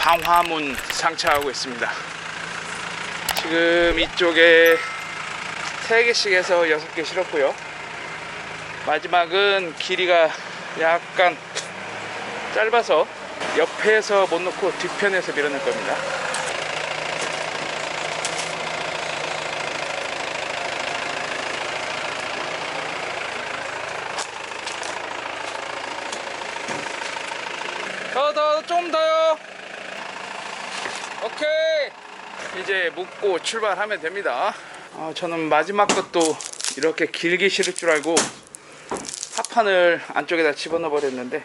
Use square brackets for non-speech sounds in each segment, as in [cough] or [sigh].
방화문 상차하고 있습니다. 지금 이쪽에 3개씩 해서 6개 실었고요. 마지막은 길이가 약간 짧아서 옆에서 못 놓고 뒤편에서 밀어낼 겁니다. 더, 더, 좀 더요. 오케 이. 이제 묶고 출발하면 됩니다. 아, 저는 마지막 것도 이렇게 길게 실을 줄 알고 합판을 안쪽에다 집어넣어 버렸는데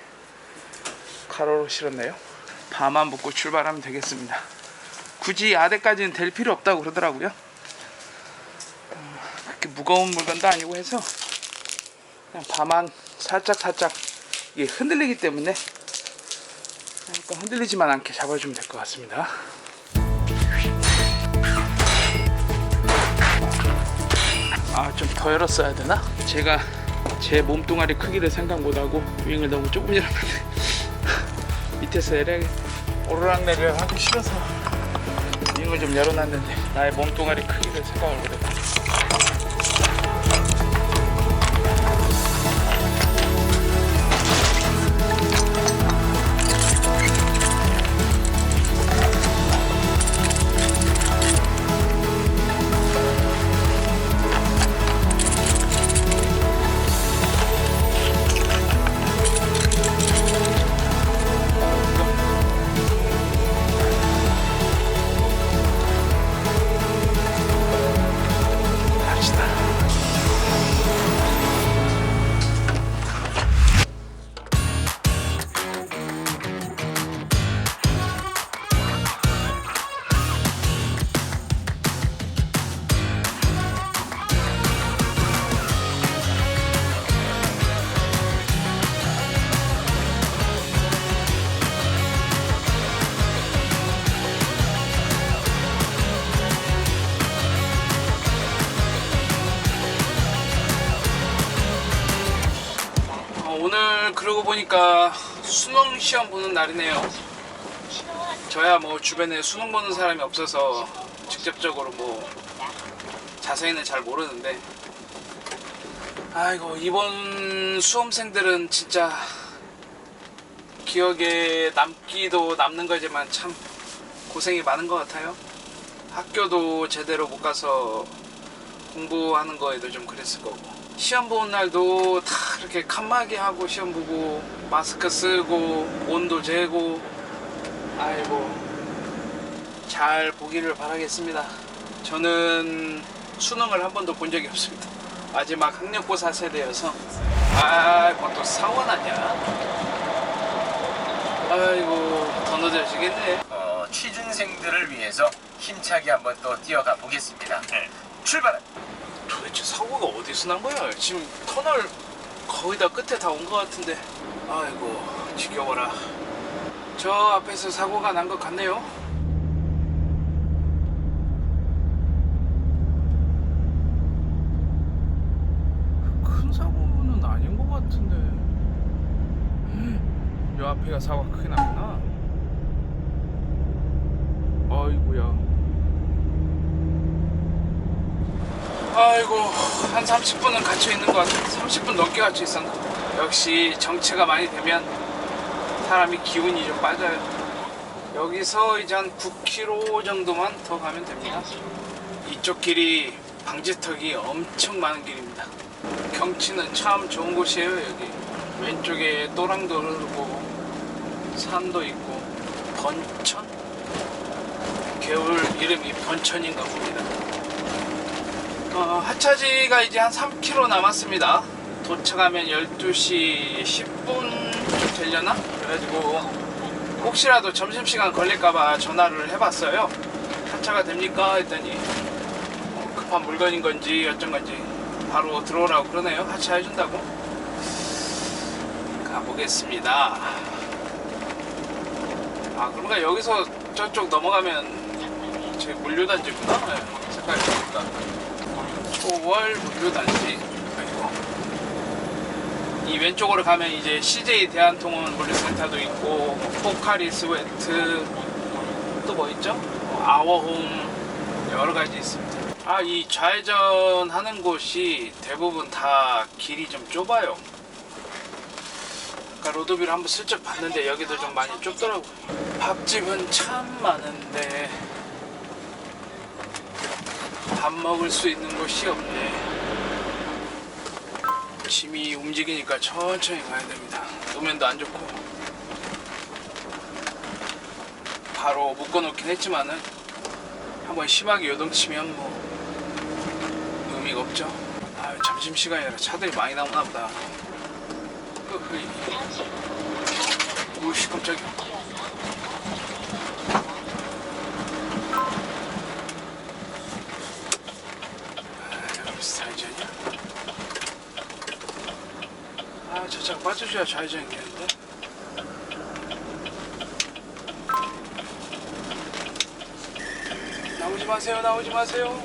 가로로 실었네요. 바만 묶고 출발하면 되겠습니다. 굳이 아대까지는 될 필요 없다고 그러더라고요. 어, 그렇게 무거운 물건도 아니고 해서 그냥 바만 살짝 살짝 이게 흔들리기 때문에 흔들리지만 않게 잡아주면 될 것 같습니다. 아 좀 더 열었어야 되나? 제가 제 몸뚱아리 크기를 생각 못하고 윙을 너무 조금 열었는데 [laughs] 밑에서 내려 오르락내리락 하기 싫어서 윙을 좀 열어놨는데 나의 몸뚱아리 크기를 생각을 못했다. 그러고 보니까 수능 시험 보는 날이네요. 저야 뭐 주변에 수능 보는 사람이 없어서 직접적으로 뭐 자세히는 잘 모르는데 아이고 이번 수험생들은 진짜 기억에 남기도 남는 거지만 참 고생이 많은 것 같아요. 학교도 제대로 못 가서 공부하는 거에도 좀 그랬을 거고 시험 보는 날도 다 이렇게 칸막이 하고 시험 보고 마스크 쓰고 온도 재고 아이고 잘 보기를 바라겠습니다. 저는 수능을 한 번도 본 적이 없습니다. 마지막 학력고사 세대여서. 아이고 또 사고 났냐 아이고 더 늦어지겠네. 어, 취준생들을 위해서 힘차게 한번 또 뛰어가 보겠습니다. 출발! 도대체 사고가 어디서 난 거야? 지금 터널 거의 다 끝에 다 온 것 같은데. 아이고 지겨워라. 저 앞에서 사고가 난 것 같네요. 큰 사고는 아닌 것 같은데. 요 앞에가 사고가 크게 났구나. 아이고야. 아이고 한 30분은 갇혀 있는 것 같아 30분 넘게 갇혀 있었나? 역시 정체가 많이 되면 사람이 기운이 좀 빠져요. 여기서 이제 한 9km 정도만 더 가면 됩니다. 이쪽 길이 방지턱이 엄청 많은 길입니다. 경치는 참 좋은 곳이에요 여기. 왼쪽에 또랑도 흐르고 산도 있고 번천? 개울 이름이 번천인가 봅니다 어, 하차지가 이제 한 3km 남았습니다. 도착하면 12시 10분쯤 되려나? 그래가지고 혹시라도 점심시간 걸릴까봐 전화를 해봤어요. 하차가 됩니까? 했더니 어, 급한 물건인 건지 어쩐 건지 바로 들어오라고 그러네요. 하차해준다고. 가보겠습니다. 아, 그런가 여기서 저쪽 넘어가면 저기 물류단지구나. 네, 색깔이 보니까. 5월 물류단지 아이고. 이 왼쪽으로 가면 이제 CJ 대한통운 물류센터도 있고 포카리 스웨트 또 뭐 있죠? 아워홈 여러 가지 있습니다. 아, 이 좌회전 하는 곳이 대부분 다 길이 좀 좁아요. 아까 로드뷰를 한번 슬쩍 봤는데 여기도 좀 많이 좁더라고요. 밥집은 참 많은데 밥 먹을 수 있는 곳이 없네. 짐이 움직이니까 천천히 가야 됩니다. 노면도 안 좋고 바로 묶어놓긴 했지만은 한번 심하게 요동치면 뭐 의미가 없죠. 아 점심 시간이라 차들이 많이 나오나 보다. 흐흐. 우씨 깜짝이야. 스타일전이야? 아, 저차가 빠져줘야 좌회전이 되는데. 나오지 마세요, 나오지 마세요.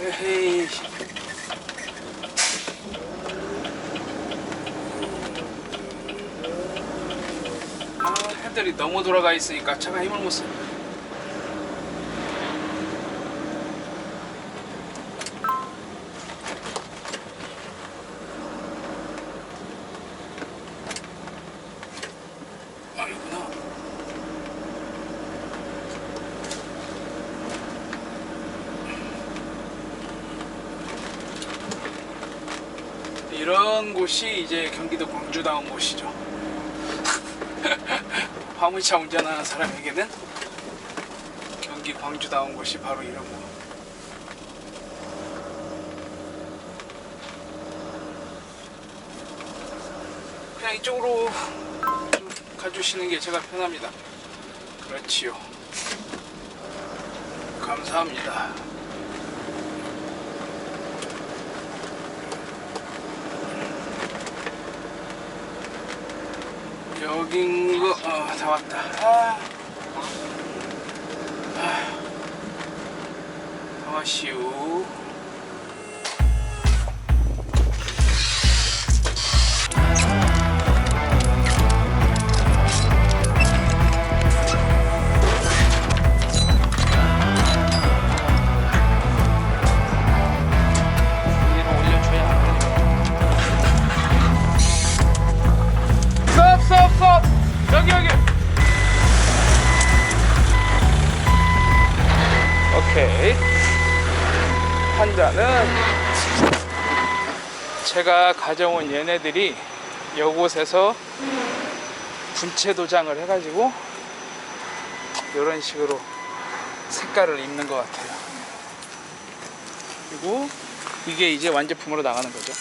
에헤이. 아, 핸들이 너무 돌아가 있으니까 차가 힘을 못 써. 이런 곳이 이제 경기도 광주 다운 곳이죠. [laughs] 화물차 운전하는 사람에게는 경기 광주 다운 곳이 바로 이런 곳. 그냥 이쪽으로 좀 가주시는 게 제가 편합니다. 그렇지요. 감사합니다. 여긴 거, 어, 다 왔다. 아. 아. 다 왔시 환자는 제가 가져온 얘네들이 이곳에서 분체 도장을 해가지고 이런 식으로 색깔을 입는 것 같아요 그리고 이게 이제 완제품으로 나가는 거죠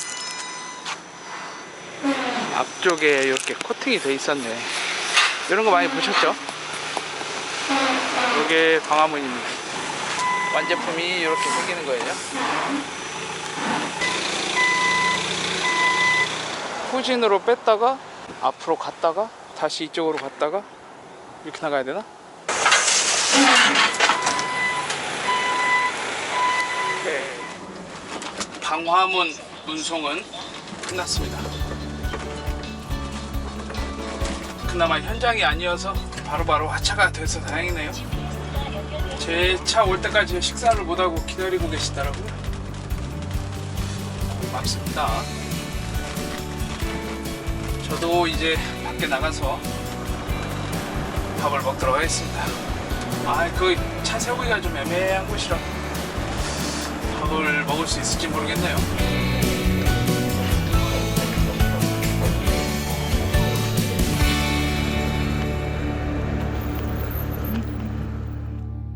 앞쪽에 이렇게 코팅이 돼 있었네. 이런 거 많이 보셨죠? 이게 광화문입니다. 완제품이 이렇게 생기는 거예요. 후진으로 뺐다가 앞으로 갔다가 다시 이쪽으로 갔다가 이렇게 나가야 되나? 오케이. 방화문 운송은 끝났습니다. 그나마 현장이 아니어서 바로바로 하차가 돼서 다행이네요. 제 차 올 때까지 식사를 못하고 기다리고 계시더라고요. 고맙습니다. 저도 이제 밖에 나가서 밥을 먹도록 하겠습니다. 아, 그 차 세우기가 좀 애매한 곳이라 밥을 먹을 수 있을지 모르겠네요.